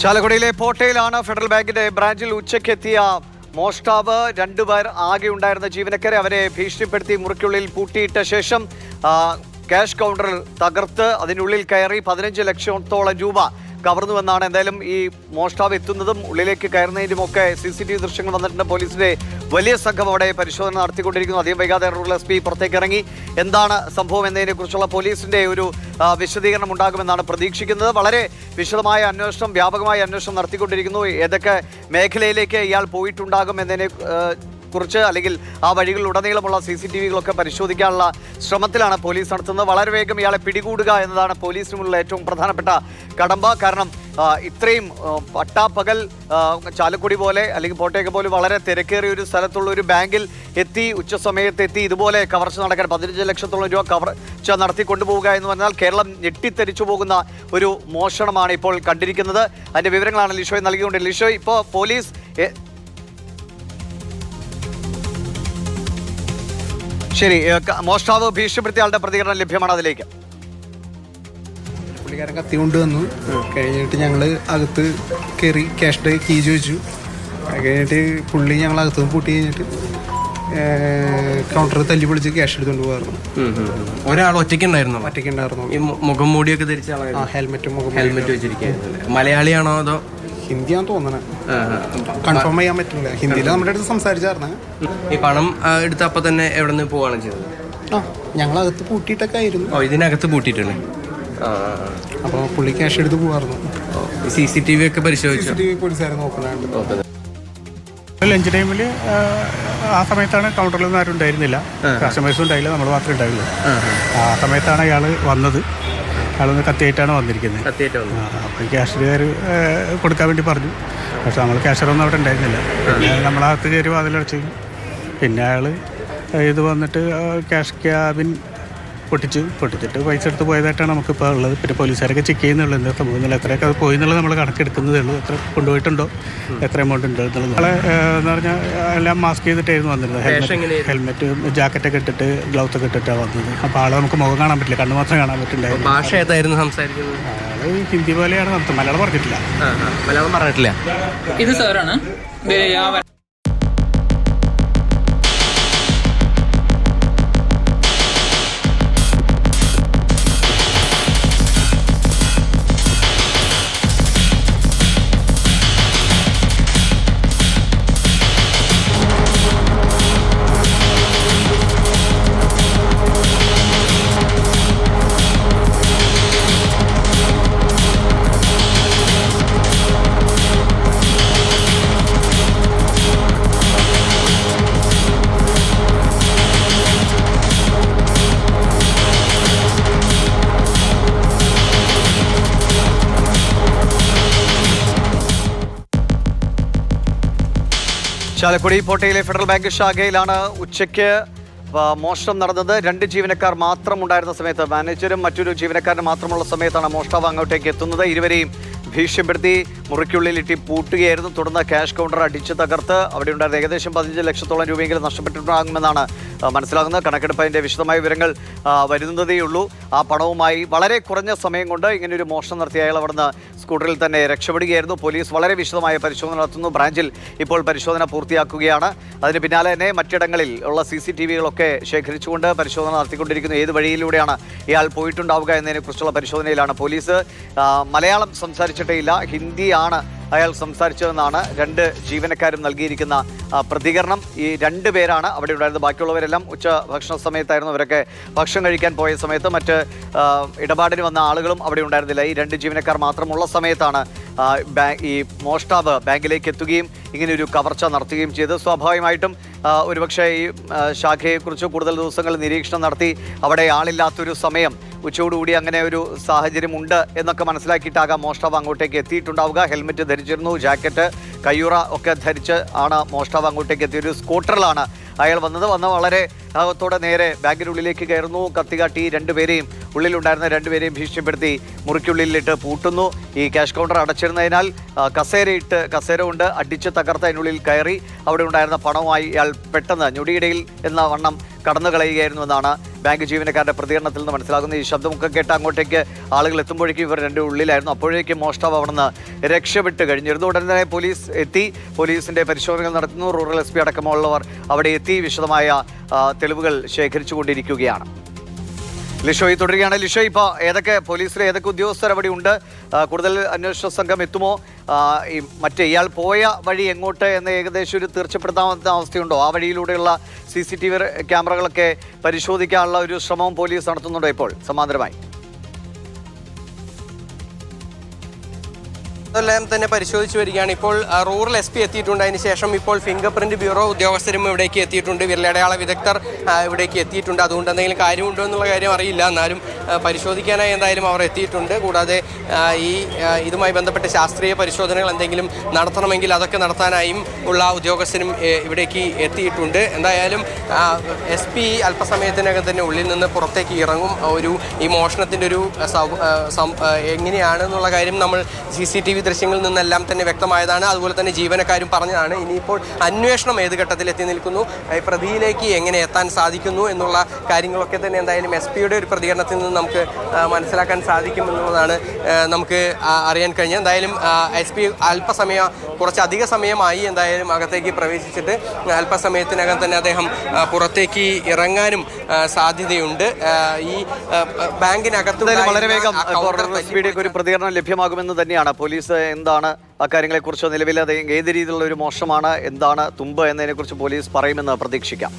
ചാലക്കുടിയിലെ പോട്ടയിലാണ് ഫെഡറൽ ബാങ്കിന്റെ ബ്രാഞ്ചിൽ ഉച്ചയ്ക്ക് എത്തിയ മോഷ്ടാവ് രണ്ടുപേർ ആകെ ഉണ്ടായിരുന്ന ജീവനക്കാരെ അവരെ ഭീഷണിപ്പെടുത്തി മുറിക്കുള്ളിൽ പൂട്ടിയിട്ട ശേഷം ക്യാഷ് കൗണ്ടറിൽ തകർത്ത് അതിനുള്ളിൽ കയറി പതിനഞ്ച് ലക്ഷത്തോളം രൂപ കവർന്നുവെന്നാണ് എന്തായാലും ഈ മോഷ്ടാവ് എത്തുന്നതും ഉള്ളിലേക്ക് കയറുന്നതിനും ഒക്കെ സി സി ടി വി ദൃശ്യങ്ങൾ വന്നിട്ടുണ്ട്. പോലീസിന്റെ വലിയ സംഘം അവിടെ പരിശോധന നടത്തിക്കൊണ്ടിരിക്കുന്നു. അധികം വൈകാതെ റൂറൽ എസ് പി പുറത്തേക്ക് ഇറങ്ങി. എന്താണ് സംഭവം എന്നതിനെ കുറിച്ചുള്ള പോലീസിന്റെ ഒരു വിശദീകരണം ഉണ്ടാകുമെന്നാണ് പ്രതീക്ഷിക്കുന്നത്. വളരെ വിശദമായ അന്വേഷണം വ്യാപകമായ അന്വേഷണം നടത്തിക്കൊണ്ടിരിക്കുന്നു. ഏതൊക്കെ മേഖലയിലേക്ക് ഇയാൾ പോയിട്ടുണ്ടാകും എന്നതിനെ കുറിച്ച് അല്ലെങ്കിൽ ആ വഴികളിലുടനീളമുള്ള സി സി ടി വികളൊക്കെ പരിശോധിക്കാനുള്ള ശ്രമത്തിലാണ് പോലീസ് നടത്തുന്നത്. വളരെ വേഗം ഇയാളെ പിടികൂടുക എന്നതാണ് പോലീസിനുള്ള ഏറ്റവും പ്രധാനപ്പെട്ട കടമ്പ. കാരണം ഇത്രയും പട്ടാപ്പകൽ ചാലക്കുടി പോലെ അല്ലെങ്കിൽ കോട്ടയൊക്കെ പോലെ വളരെ തിരക്കേറിയ ഒരു സ്ഥലത്തുള്ള ഒരു ബാങ്കിൽ എത്തി ഉച്ച സമയത്ത് എത്തി ഇതുപോലെ കവർച്ച നടക്കാൻ പതിനഞ്ച് ലക്ഷത്തോളം രൂപ കവർച്ച നടത്തി കൊണ്ടുപോവുക എന്ന് പറഞ്ഞാൽ കേരളം ഞെട്ടിത്തെരിച്ചു പോകുന്ന ഒരു മോഷണമാണ് ഇപ്പോൾ കണ്ടിരിക്കുന്നത്. അതിന്റെ വിവരങ്ങളാണ് ലിഷോയ് നൽകിക്കൊണ്ട്. ലിഷോയ് ഇപ്പോൾ പോലീസ് ശരി മോഷ്ടാവ് ഭീഷണിപ്പെടുത്തിയ ആളുടെ പ്രതികരണം ലഭ്യമാണ് അതിലേക്ക്. പുള്ളിക്കാരൻ കത്തി കൊണ്ടുവന്നു കഴിഞ്ഞിട്ട് ഞങ്ങൾ അകത്ത് കയറി ക്യാഷിന്റെ കീ ചോദിച്ചു. കഴിഞ്ഞിട്ട് പുള്ളി ഞങ്ങൾ അകത്ത് പൂട്ടി കഴിഞ്ഞിട്ട് കൗണ്ടർ തല്ലി പൊളിച്ച് ക്യാഷ് എടുത്തുകൊണ്ട് പോകാറുണ്ട് ഒരാൾ ഒറ്റയ്ക്ക് ഉണ്ടായിരുന്നോ ഒറ്റയ്ക്ക് ഉണ്ടായിരുന്നു ഈ മുഖം മൂടിയൊക്കെ ധരിച്ച ഹെൽമെറ്റ് ആളായിരുന്നു ഹെൽമെറ്റും മുഖം ഹെൽമെറ്റ് വെച്ചിരിക്കുന്നത് മലയാളിയാണോ അതോ ഹിന്ദിയാന്ന് തോന്നണേ. കൺഫേം ചെയ്യാൻ പറ്റില്ല. ഹിന്ദിയിൽ നമ്മുടെ അടുത്ത് സംസാരിച്ചായിരുന്നു. ഈ പണം എടുത്ത അപ്പൊ തന്നെ എവിടെ നിന്ന് പോവാണ് ചെയ്തത്? ആ ഞങ്ങൾ അകത്ത് പൂട്ടിയിട്ടൊക്കെ ആയിരുന്നു. ഓ ഇതിനകത്ത് പൂട്ടിയിട്ടുണ്ട്. അപ്പോൾ പുള്ളി ക്യാഷ് എടുത്ത് പോവായിരുന്നു. സി സി ടി വി ഒക്കെ പരിശോധിച്ചു? ടി വി പോലീസുകാരെ നോക്കണാണ്ട് ലഞ്ച് ടൈമിൽ ആ സമയത്താണ് കൗണ്ടറിലൊന്നും ആരും ഉണ്ടായിരുന്നില്ല. കസ്റ്റമേഴ്സും ഉണ്ടായില്ല നമ്മൾ മാത്രമേ ഉണ്ടായുള്ളൂ. ആ സമയത്താണ് അയാൾ വന്നത്. അയാളൊന്ന് കത്തിയായിട്ടാണ് വന്നിരിക്കുന്നത്. അപ്പോൾ ക്യാഷ്യർ കൊടുക്കാൻ വേണ്ടി പറഞ്ഞു. പക്ഷെ നമ്മൾ ക്യാഷ്യറൊന്നും അവിടെ ഉണ്ടായിരുന്നില്ല. പിന്നെ നമ്മളകത്ത് കയറി വാതിലടച്ചു. പിന്നെ അയാൾ ഇത് വന്നിട്ട് ക്യാഷ് ക്യാബിൻ പൊട്ടിച്ചു പൊട്ടിച്ചിട്ട് പൈസ എടുത്ത് പോയതായിട്ടാണ് നമുക്കിപ്പോൾ ഉള്ളത്. പിന്നെ പോലീസുകാരൊക്കെ ചെക്ക് ചെയ്യുന്നുള്ളൂ എന്താ സംഭവം എന്നുള്ള എത്രയൊക്കെ അത് പോയി എന്നുള്ളത് നമ്മൾ കണക്കെടുക്കുന്നതേ ഉള്ളൂ. എത്ര കൊണ്ടുപോയിട്ടുണ്ടോ എത്ര എമൗണ്ട് ഉണ്ട് എന്നുള്ളത്. നമ്മളെ എന്ന് പറഞ്ഞാൽ എല്ലാം മാസ്ക് ചെയ്തിട്ടായിരുന്നു വന്നിരുന്നത്. ഹെൽമെറ്റ്? ഹെൽമെറ്റ് ജാക്കറ്റൊക്കെ ഇട്ടിട്ട് ഗ്ലൗസ് ഒക്കെ ഇട്ടിട്ടാണ് വന്നത്. അപ്പോൾ ആളെ നമുക്ക് മുഖം കാണാൻ പറ്റില്ല. കണ്ണ് മാത്രം കാണാൻ പറ്റുണ്ടായിരുന്നു ഭാഷ ഏതായിരുന്നു സംസാരിക്കുന്നത്? ഹിന്ദി പോലെയാണ് നടത്തുന്നത് മലയാളം പറഞ്ഞിട്ടില്ല. മലയാളം പറഞ്ഞിട്ടില്ല. ഇത് സാറാണ് ചാലക്കുടി പോട്ടയിലെ ഫെഡറൽ ബാങ്ക് ശാഖയിലാണ് ഉച്ചയ്ക്ക് മോഷണം നടന്നത്. രണ്ട് ജീവനക്കാർ മാത്രം ഉണ്ടായിരുന്ന സമയത്ത് മാനേജരും മറ്റൊരു ജീവനക്കാരനും മാത്രമുള്ള സമയത്താണ് മോഷ്ടാവ് അങ്ങോട്ടേക്ക് എത്തുന്നത്. ഇരുവരെയും ഭീഷണിപ്പെടുത്തി മുറിക്കുള്ളിൽ ഇട്ടി പൂട്ടുകയായിരുന്നു. തുടർന്ന് ക്യാഷ് കൗണ്ടർ അടിച്ച് തകർത്ത് അവിടെ ഉണ്ടായിരുന്ന ഏകദേശം പതിനഞ്ച് ലക്ഷത്തോളം രൂപയെങ്കിലും നഷ്ടപ്പെട്ടിട്ടുണ്ടാകുമെന്നാണ് മനസ്സിലാകുന്നത്. കണക്കെടുപ്പ് അതിന്റെ വിശദമായ വിവരങ്ങൾ വരുന്നതേയുള്ളൂ ആ പണവുമായി വളരെ കുറഞ്ഞ സമയം കൊണ്ട് ഇങ്ങനെയൊരു മോഷണം നടത്തിയ അയാൾ അവിടുന്ന് സ്കൂട്ടറിൽ തന്നെ രക്ഷപ്പെടുകയായിരുന്നു. പോലീസ് വളരെ വിശദമായ പരിശോധന നടത്തുന്നു. ബ്രാഞ്ചിൽ ഇപ്പോൾ പരിശോധന പൂർത്തിയാക്കുകയാണ്. അതിന് പിന്നാലെ തന്നെ മറ്റിടങ്ങളിൽ ഉള്ള സി സി ടി വികളൊക്കെ ശേഖരിച്ചുകൊണ്ട് പരിശോധന നടത്തിക്കൊണ്ടിരിക്കുന്നു. ഏത് വഴിയിലൂടെയാണ് ഇയാൾ പോയിട്ടുണ്ടാവുക എന്നതിനെക്കുറിച്ചുള്ള പരിശോധനയിലാണ് പോലീസ് മലയാളം മലയാളം സംസാരിച്ചിട്ടേയില്ല ഹിന്ദിയാണ് അയാൾ സംസാരിച്ചതെന്നാണ് രണ്ട് ജീവനക്കാരും നൽകിയിരിക്കുന്ന പ്രതികരണം. ഈ രണ്ട് പേരാണ് അവിടെ ഉണ്ടായിരുന്നത്. ബാക്കിയുള്ളവരെല്ലാം ഉച്ച ഭക്ഷണ സമയത്തായിരുന്നു അവരൊക്കെ ഭക്ഷണം കഴിക്കാൻ പോയ സമയത്ത് മറ്റ് ഇടപാടിന് വന്ന ആളുകളും അവിടെ ഉണ്ടായിരുന്നില്ല. ഈ രണ്ട് ജീവനക്കാർ മാത്രമുള്ള സമയത്താണ് ഈ മോഷ്ടാവ് ബാങ്കിലേക്ക് എത്തുകയും ഇങ്ങനെ ഒരു കവർച്ച നടത്തുകയും ചെയ്ത്. സ്വാഭാവികമായിട്ടും ഒരുപക്ഷെ ഈ ശാഖയെക്കുറിച്ച് കൂടുതൽ ദിവസങ്ങൾ നിരീക്ഷണം നടത്തി അവിടെ ആളില്ലാത്തൊരു സമയം ഉച്ചയോടുകൂടി അങ്ങനെ ഒരു സാഹചര്യം ഉണ്ട് എന്നൊക്കെ മനസ്സിലാക്കിയിട്ടാകാം മോഷ്ടാവ് അങ്ങോട്ടേക്ക് എത്തിയിട്ടുണ്ടാവുക. ഹെൽമെറ്റ് ധരിച്ചിരുന്നു ജാക്കറ്റ് കയ്യുറ ഒക്കെ ധരിച്ച് ആണ് മോഷ്ടാവ് അങ്ങോട്ടേക്ക് എത്തിയ ഒരു സ്കൂട്ടറിലാണ് അയാൾ വന്നത്. വന്ന വളരെ ആകത്തോടെ നേരെ ബാങ്കിനുള്ളിലേക്ക് കയറുന്നു. കത്തികാട്ടി രണ്ടുപേരെയും ഉള്ളിലുണ്ടായിരുന്ന രണ്ടുപേരെയും ഭീഷണിപ്പെടുത്തി മുറിക്കുള്ളിലിട്ട് പൂട്ടുന്നു. ഈ ക്യാഷ് കൗണ്ടർ അടച്ചിരുന്നതിനാൽ കസേരയിട്ട് കസേര കൊണ്ട് അടിച്ച് തകർത്ത് അതിനുള്ളിൽ കയറി. അവിടെ ഉണ്ടായിരുന്ന പണവുമായി ഇയാൾ പെട്ടെന്ന് ഞൊടിയിടയിൽ എന്ന വണ്ണം കടന്നു കളയുകയായിരുന്നു എന്നാണ് ബാങ്ക് ജീവനക്കാരുടെ പ്രതികരണത്തിൽ നിന്ന് മനസ്സിലാകുന്നത്. ഈ ശബ്ദമൊക്കെ കേട്ട് അങ്ങോട്ടേക്ക് ആളുകൾ എത്തുമ്പോഴേക്കും ഇവർ രണ്ട് ഉള്ളിലായിരുന്നു. അപ്പോഴേക്കും മോഷ്ടാവ് അവിടെ നിന്ന് രക്ഷപ്പെട്ട് കഴിഞ്ഞിരുന്നു. ഉടൻ തന്നെ പോലീസ് എത്തി. പോലീസിന്റെ പരിശോധനകൾ നടത്തുന്നു. റൂറൽ എസ് പി അടക്കമുള്ളവർ അവിടെ എത്തി. വിശദമായ തെളിവുകൾ ശേഖരിച്ചുകൊണ്ടിരിക്കുകയാണ്. ലിഷോയി തുടരുകയാണ്. ലിഷോ ഇപ്പോൾ ഏതൊക്കെ പോലീസിലെ ഏതൊക്കെ ഉദ്യോഗസ്ഥർ അവിടെ ഉണ്ട്? കൂടുതൽ അന്വേഷണ സംഘം എത്തുമോ? ഈ മറ്റേ ഇയാൾ പോയ വഴി എങ്ങോട്ട് എന്ന് ഏകദേശം ഒരു തീർച്ചപ്പെടുത്താവുന്ന അവസ്ഥയുണ്ടോ? ആ വഴിയിലൂടെയുള്ള സി സി ടി വി ക്യാമറകളൊക്കെ പരിശോധിക്കാനുള്ള ഒരു ശ്രമവും പോലീസ് നടത്തുന്നുണ്ടോ ഇപ്പോൾ? സമാന്തരമായി. അതെല്ലാം തന്നെ പരിശോധിച്ചു വരികയാണ്. ഇപ്പോൾ റൂറൽ എസ് പി എത്തിയിട്ടുണ്ട്. അതിന് ശേഷം ഇപ്പോൾ ഫിംഗർ പ്രിന്റ് ബ്യൂറോ ഉദ്യോഗസ്ഥരും ഇവിടേക്ക് എത്തിയിട്ടുണ്ട്. വിരലടയാള വിദഗ്ധർ ഇവിടേക്ക് എത്തിയിട്ടുണ്ട്. അതുകൊണ്ട് എന്തെങ്കിലും കാര്യമുണ്ടോ എന്നുള്ള കാര്യം അറിയില്ല. എന്നാലും പരിശോധിക്കാനായി എന്തായാലും അവർ എത്തിയിട്ടുണ്ട്. കൂടാതെ ഈ ഇതുമായി ബന്ധപ്പെട്ട ശാസ്ത്രീയ പരിശോധനകൾ എന്തെങ്കിലും നടത്തണമെങ്കിൽ അതൊക്കെ നടത്താനായും ഉള്ള ഉദ്യോഗസ്ഥരും ഇവിടേക്ക് എത്തിയിട്ടുണ്ട്. എന്തായാലും എസ് പി അല്പസമയത്തിനകം തന്നെ ഉള്ളിൽ നിന്ന് പുറത്തേക്ക് ഇറങ്ങും. ഒരു ഈ മോഷണത്തിന്റെ ഒരു എങ്ങനെയാണെന്നുള്ള കാര്യം നമ്മൾ സി സി ടി വി ദൃശ്യങ്ങളിൽ നിന്നെല്ലാം തന്നെ വ്യക്തമായതാണ്. അതുപോലെ തന്നെ ജീവനക്കാരും പറഞ്ഞതാണ്. ഇനിയിപ്പോൾ അന്വേഷണം ഏത് ഘട്ടത്തിൽ എത്തി നിൽക്കുന്നു? പ്രതിയിലേക്ക് എങ്ങനെ എത്താൻ സാധിക്കുന്നു എന്നുള്ള കാര്യങ്ങളൊക്കെ തന്നെ എന്തായാലും എസ് പിയുടെ ഒരു പ്രതികരണത്തിൽ നിന്ന് നമുക്ക് മനസ്സിലാക്കാൻ സാധിക്കും എന്നുള്ളതാണ് നമുക്ക് അറിയാൻ കഴിഞ്ഞത്. എന്തായാലും എസ് പി അല്പസമയം കുറച്ച് അധിക സമയമായി എന്തായാലും അകത്തേക്ക് പ്രവേശിച്ചിട്ട് അല്പസമയത്തിനകം തന്നെ അദ്ദേഹം പുറത്തേക്ക് ഇറങ്ങാനും സാധ്യതയുണ്ട്. ഈ ബാങ്കിനകത്ത് വളരെ വേഗം ഒരു പ്രതികരണം ലഭ്യമാകുമെന്ന് തന്നെയാണ് പോലീസ് എന്താണ് അക്കാര്യങ്ങളെക്കുറിച്ച് നിലവിൽ അത് ഏത് രീതിയിലുള്ള ഒരു മോശമാണ് എന്താണ് തുമ്പ് എന്നതിനെക്കുറിച്ച് പോലീസ് പറയുമെന്ന് പ്രതീക്ഷിക്കാം.